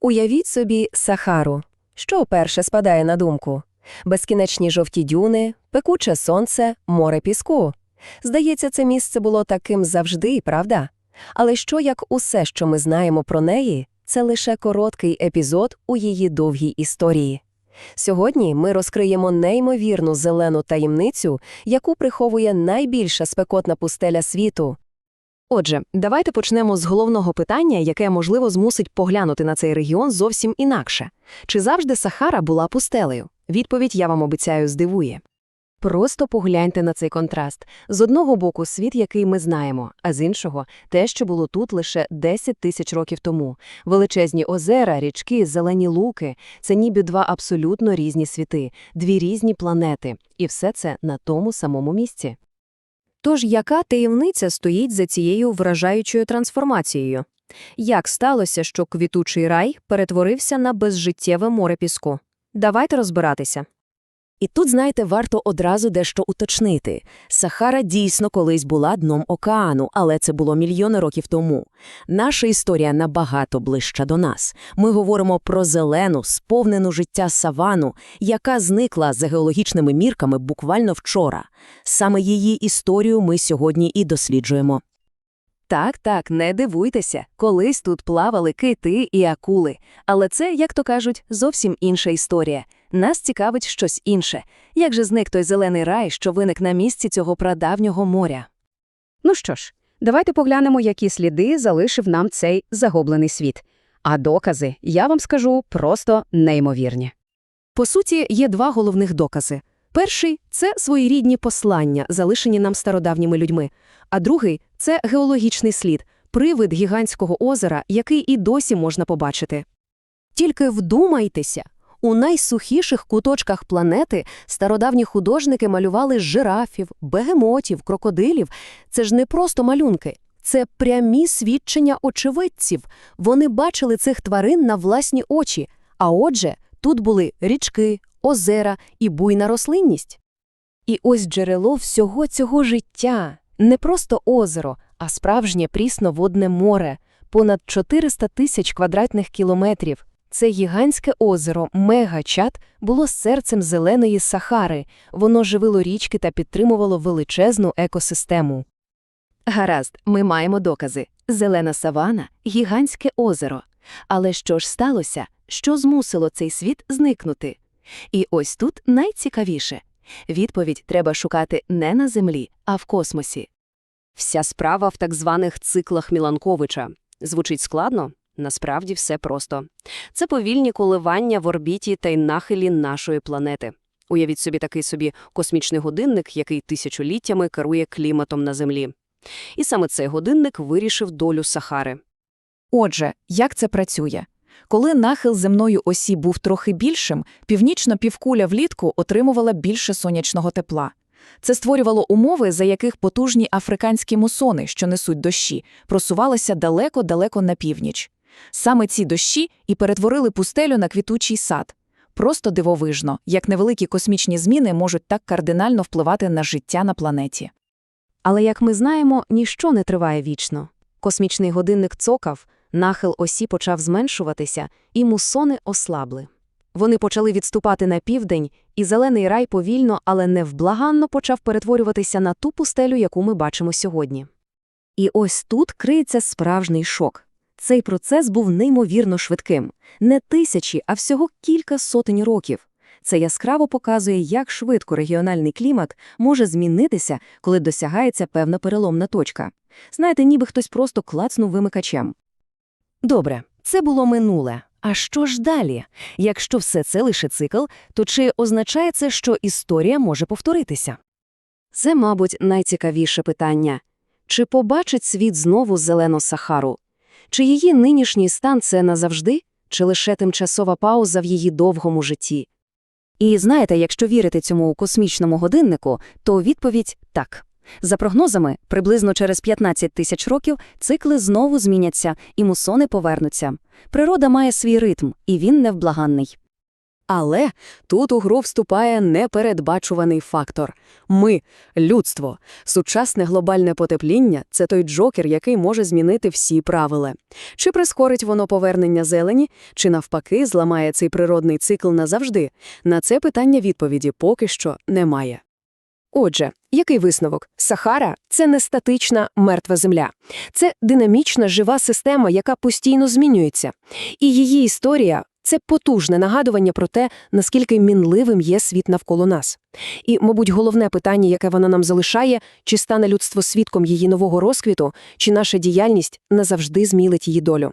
Уявіть собі Сахару. Що перше спадає на думку? Безкінечні жовті дюни, пекуче сонце, море піску. Здається, це місце було таким завжди, правда? Але що як усе, що ми знаємо про неї, це лише короткий епізод у її довгій історії. Сьогодні ми розкриємо неймовірну зелену таємницю, яку приховує найбільша спекотна пустеля світу. Отже, давайте почнемо з головного питання, яке, можливо, змусить поглянути на цей регіон зовсім інакше. Чи завжди Сахара була пустелею? Відповідь, я вам обіцяю, здивує. Просто погляньте на цей контраст. З одного боку світ, який ми знаємо, а з іншого – те, що було тут лише 10 тисяч років тому. Величезні озера, річки, зелені луки – це ніби два абсолютно різні світи, дві різні планети. І все це на тому самому місці. Тож яка таємниця стоїть за цією вражаючою трансформацією? Як сталося, що квітучий рай перетворився на безжиттєве море піску? Давайте розбиратися. І тут, знаєте, варто одразу дещо уточнити. Сахара дійсно колись була дном океану, але це було мільйони років тому. Наша історія набагато ближча до нас. Ми говоримо про зелену, сповнену життя савану, яка зникла за геологічними мірками буквально вчора. Саме її історію ми сьогодні і досліджуємо. Так, так, не дивуйтеся. Колись тут плавали кити і акули. Але це, як то кажуть, зовсім інша історія. Нас цікавить щось інше. Як же зник той зелений рай, що виник на місці цього прадавнього моря? Ну що ж, давайте поглянемо, які сліди залишив нам цей загублений світ. А докази, я вам скажу, просто неймовірні. По суті, є два головних докази. Перший це своєрідні послання, залишені нам стародавніми людьми, а другий це геологічний слід, привид гігантського озера, який і досі можна побачити. Тільки вдумайтеся, у найсухіших куточках планети стародавні художники малювали жирафів, бегемотів, крокодилів. Це ж не просто малюнки, це прямі свідчення очевидців. Вони бачили цих тварин на власні очі, а отже, тут були річки, озера і буйна рослинність. І ось джерело всього цього життя не просто озеро, а справжнє прісноводне море, понад 400 тисяч квадратних кілометрів. Це гігантське озеро Мегачат було серцем зеленої Сахари, воно живило річки та підтримувало величезну екосистему. Гаразд, ми маємо докази. Зелена савана – гігантське озеро. Але що ж сталося? Що змусило цей світ зникнути? І ось тут найцікавіше. Відповідь треба шукати не на Землі, а в космосі. Вся справа в так званих циклах Міланковича. Звучить складно? Насправді все просто. Це повільні коливання в орбіті та й нахилі нашої планети. Уявіть собі такий собі космічний годинник, який тисячоліттями керує кліматом на Землі. І саме цей годинник вирішив долю Сахари. Отже, як це працює? Коли нахил земної осі був трохи більшим, північна півкуля влітку отримувала більше сонячного тепла. Це створювало умови, за яких потужні африканські мусони, що несуть дощі, просувалися далеко-далеко на північ. Саме ці дощі і перетворили пустелю на квітучий сад. Просто дивовижно, як невеликі космічні зміни можуть так кардинально впливати на життя на планеті. Але, як ми знаємо, ніщо не триває вічно. Космічний годинник цокав, нахил осі почав зменшуватися, і мусони ослабли. Вони почали відступати на південь, і зелений рай повільно, але невблаганно почав перетворюватися на ту пустелю, яку ми бачимо сьогодні. І ось тут криється справжній шок. Цей процес був неймовірно швидким. Не тисячі, а всього кілька сотень років. Це яскраво показує, як швидко регіональний клімат може змінитися, коли досягається певна переломна точка. Знаєте, ніби хтось просто клацнув вимикачем. Добре, це було минуле. А що ж далі? Якщо все це лише цикл, то чи означає це, що історія може повторитися? Це, мабуть, найцікавіше питання. Чи побачить світ знову зелену Сахару? Чи її нинішній стан це назавжди, чи лише тимчасова пауза в її довгому житті? І знаєте, якщо вірити цьому космічному годиннику, то відповідь – так. За прогнозами, приблизно через 15 тисяч років цикли знову зміняться і мусони повернуться. Природа має свій ритм, і він невблаганний. Але тут у гру вступає непередбачуваний фактор. Ми – людство. Сучасне глобальне потепління – це той джокер, який може змінити всі правила. Чи прискорить воно повернення зелені, чи навпаки зламає цей природний цикл назавжди? На це питання відповіді поки що немає. Отже, який висновок? Сахара – це не статична мертва земля. Це динамічна жива система, яка постійно змінюється. І її історія – це потужне нагадування про те, наскільки мінливим є світ навколо нас. І, мабуть, головне питання, яке вона нам залишає – чи стане людство свідком її нового розквіту, чи наша діяльність назавжди змілить її долю.